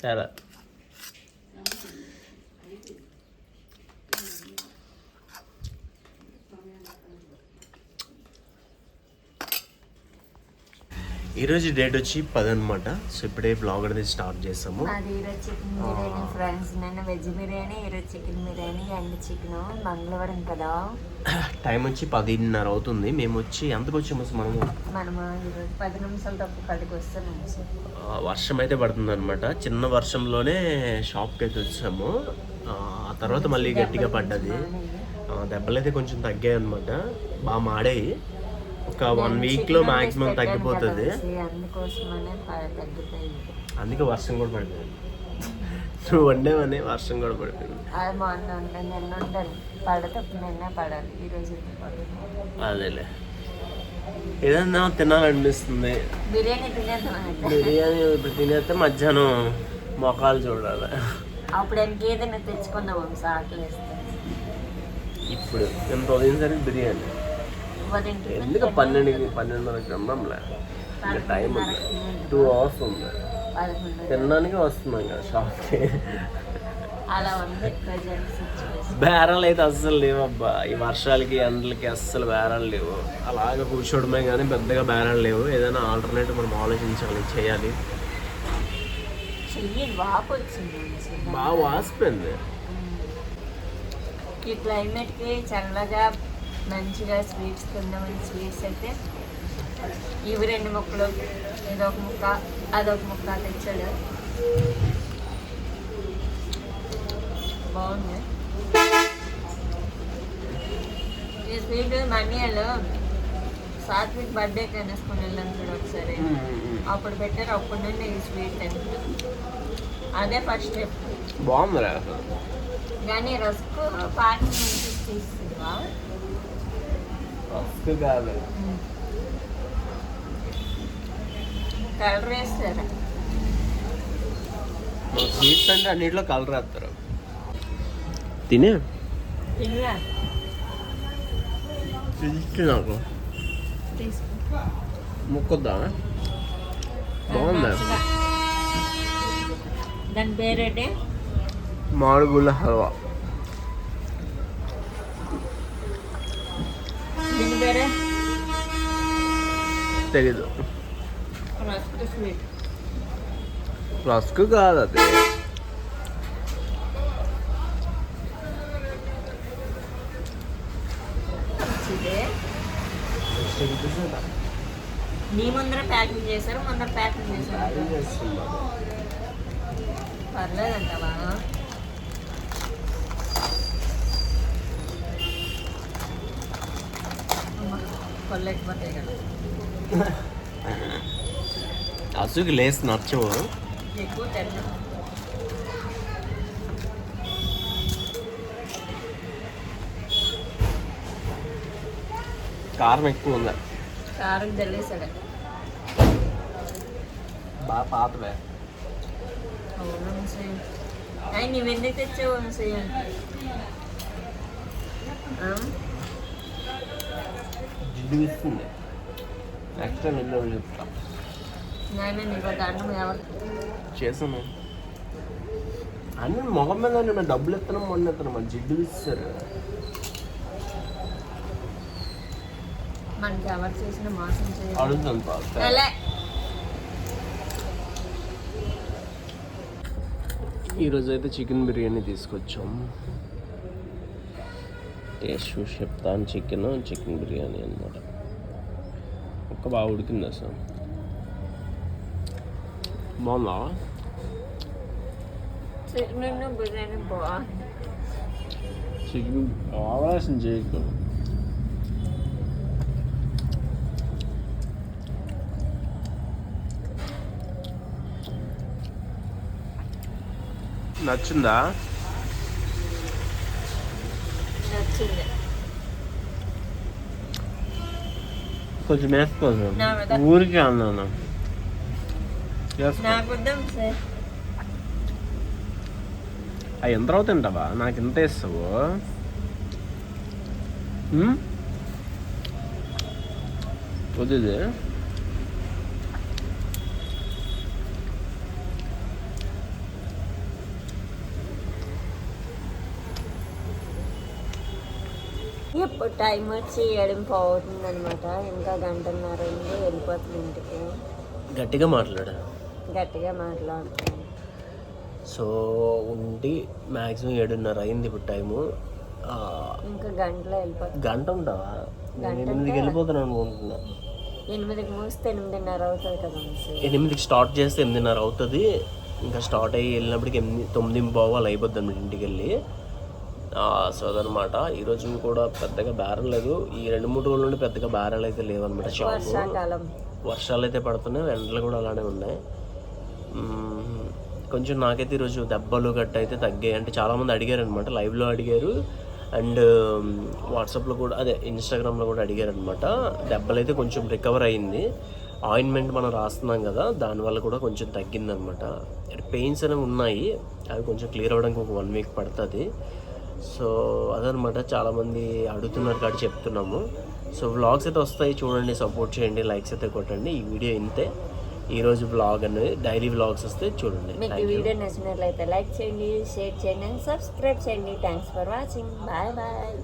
Shut up. ఈరోజు date వచ్చి పది అనమాట సో ఇప్పుడే బ్లాగ్ అనేది స్టార్ట్ చేస్తాము. అది ఈరోజు చికెన్ బిర్యానీ ఫ్రెండ్స్. నిన్న వెజ్ బిర్యానీ ఈరోజు చికెన్ బిర్యానీ అండ్ చికెన్ మంగళవారం కదా. టైం వచ్చి పదిన్నర అవుతుంది. మేము వచ్చి ఎంతకు వచ్చాము మనము? మనము ఈరోజు పది నిమిషాల తప్పు కడికి ఆ, వర్షం అయితే పడుతుంది అనమాట చిన్న వర్షంలోనే షాప్కి అయితే వచ్చాము. ఆ, తర్వాత మళ్ళీ గట్టిగా పడ్డది. ఆ, దెబ్బలైతే కొంచెం తగ్గాయి అనమాట బాగా మాడాయి. ఒక వన్ వీక్లో మ్యాక్సిమం తగ్గిపోతుంది. అందుకే వర్షం కూడా పడిపోయింది. నువ్వు వండేవని వర్షం కూడా పడిపోయింది. అదేలే. ఏదన్నా తినాలనిపిస్తుంది. బిర్యానీ బిర్యానీ ఇప్పుడు తినేస్తే మధ్యాహ్నం మొఖాలు చూడాలి. అప్పుడు ఇంకేదైనా తెచ్చుకుందాం సాకులు ఇప్పుడు ఎంత ఉదయం సరే బిర్యానీ. ఎందుకు పన్నెండుకి పన్నెండున్నరకి రమ్మంలే ఇంకా టైం ఉంది. టూ అవర్స్ ఉంది. తినడానికి వస్తున్నాం కదా షాప్కి బేరాలు అయితే అస్సలు లేవు అబ్బా ఈ వర్షాలకి ఎండలకి అస్సలు బేరాలు లేవు. అలాగ కూర్చోవడమే కానీ పెద్దగా బేరాలు లేవు. ఏదైనా ఆల్టర్నేటివ్ మనం ఆలోచించాలి చేయాలి. బాగా వాసిపోయింది. ఈ క్లైమేట్కి చల్లగా మంచిగా స్వీట్స్ తిందామని స్వీట్స్ అయితే ఇవి రెండు ముక్కలు ఇదొక ముక్క అదొక ముక్క తెచ్చాడు. బాగుంది. ఈ స్వీట్ మన్నీయాలు సాత్విక్ బర్త్డే కనేసుకొని వెళ్ళాను చూడు ఒకసారి. అప్పుడు పెట్టారు అప్పటి నుండి ఈ స్వీట్ తింటున్నా అదే ఫస్ట్ స్టెప్. బాగుంది కానీ రస్కు పాటలు నుంచి రస్క్ కాదు కలర్ వేస్తారా స్వీట్స్ అంటే అన్నిట్లో కలర్ వేస్తారు. తినే? నాకు. ముక్కొద్దా? బాగుంది? దాని పేరేంటి? మాడుగుల హల్వా. స్వీట్. రస్క్ కాదు అది. నీ ముందర ప్యాకింగ్ చేశారు ముందర ప్యాకింగ్ చేశారు. పర్లేదంటావా అసుకి లేస్ నచ్చవు. కారం ఎక్కువ ఉంది? కారం తెలిసాడు బాగా పాతవే. అవును వంశీ అయ్యి నువ్వు ఎందుకు తెచ్చావు జిడ్డు ఇస్తుంది నెక్స్ట్ టైం ఎన్నో చెప్తా. చేసాను అన్ని మొగం మీద నేను డబ్బులు ఎత్తనం మొన్న ఎత్తనం మన జిడ్డు ఇస్తారు. మనకి ఎవరు చేసిన మోసం చేయాలి? ఈరోజు అయితే చికెన్ బిర్యానీ తీసుకొచ్చాం. టేస్ట్ చూసి చెప్తాను. చికెన్ చికెన్ బిర్యానీ అనమాట ఒక్క బాగా ఉడికింది అసలు బాగుందా చికెన్ బిర్యానీ బాగుంది చికెన్ ఆవాల్సిన చేయకు. నచ్చిందా? నచ్చింది కొంచెం మీద. ఊరికే అన్నాను. అవి ఎంత తర్వాత తింటావా? నాకు ఎంత ఇస్తావు? వద్దు ఇప్పుడు టైం వచ్చి ఏడింపు అవుతుంది అనమాట ఇంకా గంటన్నర ఉంది వెళ్ళిపోతుంది ఇంటికి. గట్టిగా మాట్లాడు. గట్టిగా మాట్లాడుతున్నాను సో ఉండి మ్యాక్సిమం ఏడున్నర అయింది ఇప్పుడు టైము. ఇంకా గంటలో వెళ్ళిపోతుంది గంట ఉంటావా నేను ఎనిమిదికి వెళ్ళిపోతాను అనుకుంటున్నా. ఎనిమిదికి మూస్తే ఎనిమిదిన్నర అవుతుంది కదా. ఎనిమిదికి స్టార్ట్ చేస్తే ఎనిమిదిన్నర అవుతుంది. ఇంకా స్టార్ట్ అయ్యి వెళ్ళినప్పటికి ఎనిమిది తొమ్మిది బావాలి అయిపోద్ది అన్నమాట ఇంటికి వెళ్ళి. సో అదనమాట ఈరోజు కూడా పెద్దగా బేరం లేదు. ఈ రెండు మూడు రోజుల నుండి పెద్దగా బేరాలు అయితే లేవన్నమాట షాపు. వర్షాలు అయితే పడుతున్నాయి. ఎండలు కూడా అలానే ఉన్నాయి. కొంచెం నాకైతే ఈరోజు దెబ్బలు గట్ట అయితే తగ్గాయి. అంటే చాలామంది అడిగారు అనమాట లైవ్లో అడిగారు. అండ్ వాట్సాప్లో కూడా అదే ఇన్స్టాగ్రామ్లో కూడా అడిగారు అనమాట దెబ్బలు అయితే కొంచెం రికవర్ అయింది. ఆయింట్మెంట్ మనం రాస్తున్నాం కదా దానివల్ల కూడా కొంచెం తగ్గిందనమాట పెయిన్స్ అనేవి ఉన్నాయి. అవి కొంచెం క్లియర్ అవ్వడానికి ఒక వన్ వీక్ పడుతుంది. సో అదనమాట చాలామంది అడుగుతున్నారు కాబట్టి చెప్తున్నాము. సో వ్లాగ్స్ అయితే వస్తాయి చూడండి సపోర్ట్ చేయండి లైక్స్ అయితే కొట్టండి. ఈ వీడియో ఇంతే. ఈరోజు వ్లాగ్ అనేది డైలీ వ్లాగ్స్ వస్తే చూడండి. మీకు ఈ వీడియో నచ్చినట్లయితే లైక్ చేయండి షేర్ చేయండి అండ్ సబ్స్క్రైబ్ చేయండి. Thanks for watching bye bye